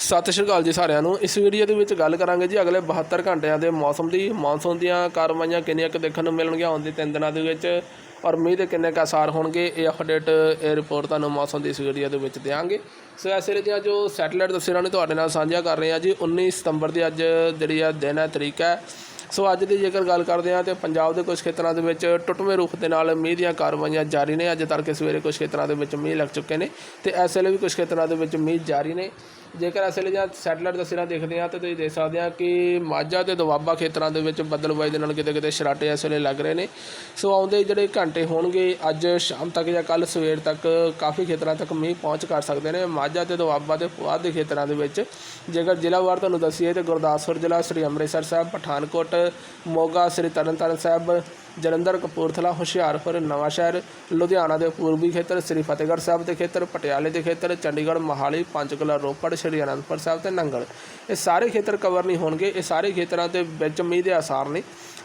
ਸਤਿ ਸ਼੍ਰੀ ਅਕਾਲ ਜੀ ਸਾਰਿਆਂ ਨੂੰ। ਇਸ ਵੀਡੀਓ ਦੇ ਵਿੱਚ ਗੱਲ ਕਰਾਂਗੇ ਜੀ ਅਗਲੇ 72 ਘੰਟਿਆਂ ਦੇ ਮੌਸਮ ਦੀ। ਮੌਨਸੂਨ ਦੀਆਂ ਕਾਰਵਾਈਆਂ ਕਿੰਨੀਆਂ ਕੁ ਦੇਖਣ ਨੂੰ ਮਿਲਣਗੀਆਂ ਆਉਣ ਦੇ ਤਿੰਨ ਦਿਨਾਂ ਦੇ ਵਿੱਚ। ਔਰ ਮੀਂਹ ਦੇ ਕਿੰਨੇ ਕੁ ਅਸਾਰ ਹੋਣਗੇ, ਇਹ ਅਪਡੇਟ ਇਹ ਰਿਪੋਰਟ ਤੁਹਾਨੂੰ ਮੌਸਮ ਦੀ ਇਸ ਵੀਡੀਓ ਦੇ ਵਿੱਚ ਦਿਆਂਗੇ। ਸੋ ਇਸ ਵੇਲੇ ਦੀਆਂ ਜੋ ਸੈਟੇਲਾਈਟ ਤਸਵੀਰਾਂ ਨੇ ਤੁਹਾਡੇ ਨਾਲ ਸਾਂਝਾ ਕਰ ਰਹੇ ਹਾਂ ਜੀ 19 ਸਤੰਬਰ ਦੀ ਅੱਜ ਜਿਹੜੀ ਆ ਦਿਨ ਹੈ, ਤਰੀਕ ਹੈ। ਸੋ ਅੱਜ ਦੀ ਜੇਕਰ ਗੱਲ ਕਰਦੇ ਹਾਂ ਤੇ ਪੰਜਾਬ ਦੇ ਕੁਝ ਖੇਤਰਾਂ ਦੇ ਵਿੱਚ ਟੁੱਟਵੇਂ ਰੁੱਖ ਦੇ ਨਾਲ ਮੀਂਹ ਦੀਆਂ ਕਾਰਵਾਈਆਂ ਜਾਰੀ ਨੇ। ਅੱਜ ਤੜਕੇ ਸਵੇਰੇ ਕੁਝ ਖੇਤਰਾਂ ਦੇ ਵਿੱਚ ਮੀਂਹ ਲੱਗ ਚੁੱਕੇ ਨੇ ਤੇ ਇਸ ਵੇਲੇ ਵੀ ਕੁਝ ਖੇਤਰਾਂ ਦੇ ਵਿੱਚ ਮੀਂਹ ਜਾਰੀ ਨੇ। ਜੇਕਰ ਇਸ ਵੇਲੇ ਜਾਂ ਸੈਟਲਾਈਟ ਤਸਵੀਰਾਂ ਦੇਖਦੇ ਹਾਂ ਤਾਂ ਤੁਸੀਂ ਦੇਖ ਸਕਦੇ ਹਾਂ ਕਿ ਮਾਝਾ ਤੇ ਦੁਆਬਾ ਖੇਤਰਾਂ ਦੇ ਵਿੱਚ ਬੱਦਲਬਾਈ ਦੇ ਨਾਲ ਕਿਤੇ ਕਿਤੇ ਸ਼ਰਾਟੇ ਇਸ ਵੇਲੇ ਲੱਗ ਰਹੇ ਨੇ। ਸੋ ਆਉਂਦੇ ਜਿਹੜੇ ਘੰਟੇ ਹੋਣਗੇ, ਅੱਜ ਸ਼ਾਮ ਤੱਕ ਜਾਂ ਕੱਲ ਸਵੇਰ ਤੱਕ ਕਾਫੀ ਖੇਤਰਾਂ ਤੱਕ ਮੀਂਹ ਪਹੁੰਚ ਕਰ ਸਕਦੇ ਨੇ। ਮਾਝਾ ਤੇ ਦੁਆਬਾ ਦੇ ਪੁਆਧ ਦੇ ਖੇਤਰਾਂ ਦੇ ਵਿੱਚ ਜੇਕਰ ਜ਼ਿਲ੍ਹਾਵਾਰ ਤੁਹਾਨੂੰ ਦੱਸੀਏ ਤੇ ਗੁਰਦਾਸਪੁਰ ਜ਼ਿਲ੍ਹਾ ਸ੍ਰੀ ਅੰਮ੍ਰਿਤਸਰ ਸਾਹਿਬ, ਪਠਾਨਕੋਟ ਮੋਗਾ ਸ੍ਰੀ ਤਰਨਤਾਰਨ ਸਾਹਿਬ, ਜਲੰਧਰ, ਕਪੂਰਥਲਾ, ਹੁਸ਼ਿਆਰਪੁਰ, ਨਵਾਂਸ਼ਹਿਰ, ਲੁਧਿਆਣਾ ਦੇ ਪੂਰਬੀ ਖੇਤਰ, ਸ੍ਰੀ ਫਤਿਹਗੜ੍ਹ ਸਾਹਿਬ ਦੇ ਖੇਤਰ, ਪਟਿਆਲੇ ਦੇ ਖੇਤਰ, ਚੰਡੀਗੜ੍ਹ, ਮੋਹਾਲੀ, ਪੰਚਕੂਲਾ, ਰੋਪੜ, ਸ੍ਰੀ ਅਨੰਦਪੁਰ ਸਾਹਿਬ ਤੇ ਨੰਗਲ। ਇਹ ਸਾਰੇ ਖੇਤਰ ਕਵਰ ਨਹੀਂ ਹੋਣਗੇ, ਇਹ ਸਾਰੇ ਖੇਤਰਾਂ ਦੇ ਵਿੱਚ ਮੀਂਹ ਦੇ ਆਸਾਰ ਨੇ।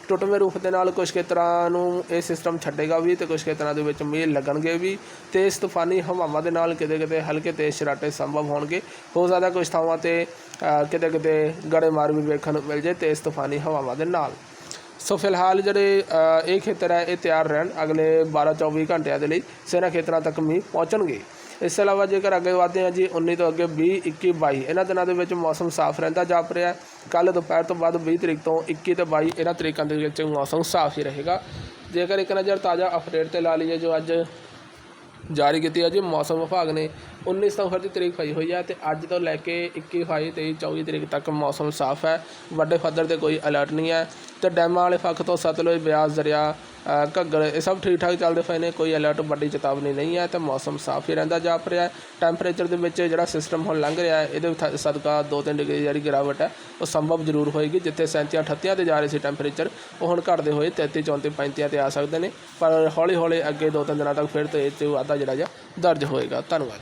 ਟੁੱਟਵੇਂ ਰੂਪ ਦੇ ਨਾਲ ਕੁਝ ਖੇਤਰਾਂ ਨੂੰ ਇਹ ਸਿਸਟਮ ਛੱਡੇਗਾ ਵੀ ਤੇ ਕੁਝ ਖੇਤਰਾਂ ਦੇ ਵਿੱਚ ਮੀਂਹ ਲੱਗਣਗੇ ਵੀ ਤੇਜ਼ ਤੂਫਾਨੀ ਹਵਾਵਾਂ ਦੇ ਨਾਲ ਕਿਤੇ ਕਿਤੇ ਹਲਕੇ ਤੇਜ਼ ਸ਼ਰਾਟੇ ਸੰਭਵ ਹੋਣਗੇ। ਹੋ ਸਕਦਾ ਕੁਝ ਥਾਵਾਂ ਤੇ ਕਿਤੇ ਕਿਤੇ ਗੜੇਮਾਰ ਵੀ ਵੇਖਣ ਨੂੰ ਮਿਲ ਜੇ ਤੇਜ਼ ਤੂਫਾਨੀ ਹਵਾਵਾਂ ਦੇ ਨਾਲ। ਸੋ ਫਿਲਹਾਲ ਜਿਹੜੇ ਇਹ ਖੇਤਰ ਹੈ, ਇਹ ਤਿਆਰ ਰਹਿਣ। ਅਗਲੇ 12-24 ਘੰਟਿਆਂ ਦੇ ਲਈ ਸੇਨਾ ਖੇਤਰਾਂ ਤੱਕ ਮੀਂਹ ਪਹੁੰਚਣਗੇ। ਇਸ ਤੋਂ ਇਲਾਵਾ ਜੇਕਰ ਅੱਗੇ ਵਧਦੇ ਹਾਂ ਜੀ 19 ਤੋਂ ਅੱਗੇ 20 21 22 ਇਹਨਾਂ ਦਿਨਾਂ ਦੇ ਵਿੱਚ ਮੌਸਮ ਸਾਫ਼ ਰਹਿੰਦਾ ਜਾਪ ਰਿਹਾ ਕੱਲ ਦੁਪਹਿਰ ਤੋਂ ਬਾਅਦ 20 ਤਰੀਕ ਤੋਂ 21 ਤੇ 22 ਇਹਨਾਂ ਤਰੀਕਾਂ ਦੇ ਵਿੱਚ ਮੌਸਮ ਸਾਫ਼ ਹੀ ਰਹੇਗਾ। ਜੇਕਰ ਇੱਕ ਨਜ਼ਰ ਤਾਜ਼ਾ ਅਪਡੇਟ ਤੇ ਲਾ ਲਈਏ ਜੋ ਅੱਜ ਜਾਰੀ ਕੀਤੀ ਹੈ ਜੀ, ਮੌਸਮ ਵਿਭਾਗ ਨੇ 19 ਸਤੰਬਰ ਦੀ ਤਰੀਕ ਪਾਈ ਹੋਈ ਹੈ ਤੇ ਅੱਜ ਤੋਂ ਲੈ ਕੇ 21 ਫਾਈ 23 24 ਤਰੀਕ ਤੱਕ ਮੌਸਮ ਸਾਫ਼ ਹੈ। ਵੱਡੇ ਪੱਧਰ ਤੇ ਕੋਈ ਅਲਰਟ ਨਹੀਂ ਹੈ। ਤੇ ਡੈਮਾਂ ਵਾਲੇ ਪੱਖ ਤੋਂ ਸਤਲੁਜ ਬਿਆਸ ਦਰਿਆ ਘੱਗਰ ਇਹ ਸਭ ਠੀਕ ਠਾਕ ਚੱਲਦੇ ਪਏ ਨੇ, ਕੋਈ ਅਲਰਟ ਵੱਡੀ ਚੇਤਾਵਨੀ ਨਹੀਂ ਹੈ ਤੇ ਮੌਸਮ ਸਾਫ਼ ਹੀ ਰਹਿੰਦਾ ਜਾਪ ਰਿਹਾ ਹੈ। ਟੈਂਪਰੇਚਰ ਦੇ ਵਿੱਚ ਜਿਹੜਾ ਸਿਸਟਮ ਹੁਣ ਲੰਘ ਰਿਹਾ ਹੈ, ਇਹਦੇ ਥ- ਸਦਕਾ 2-3 ਡਿਗਰੀ ਜਿਹੜੀ ਗਿਰਾਵਟ ਹੈ, ਉਹ ਸੰਭਵ ਜ਼ਰੂਰ ਹੋਏਗੀ, ਜਿੱਥੇ 37 38 ਤੇ ਜਾ ਰਹੇ ਸੀ ਟੈਂਪਰੇਚਰ ਉਹ ਹੁਣ ਘਟਦੇ ਹੋਏ 33 34 35 ਤੇ ਆ ਸਕਦੇ ਨੇ। ਪਰ ਹੌਲੀ ਹੌਲੀ ਅੱਗੇ 2-3 ਦਿਨਾਂ ਤੱਕ ਫਿਰ ਤੇ ਇਹ 'ਚ ਵਾਧਾ ਜਿਹੜਾ ਜਿਹਾ ਦਰਜ ਹੋਏਗਾ। ਧੰਨਵਾਦ।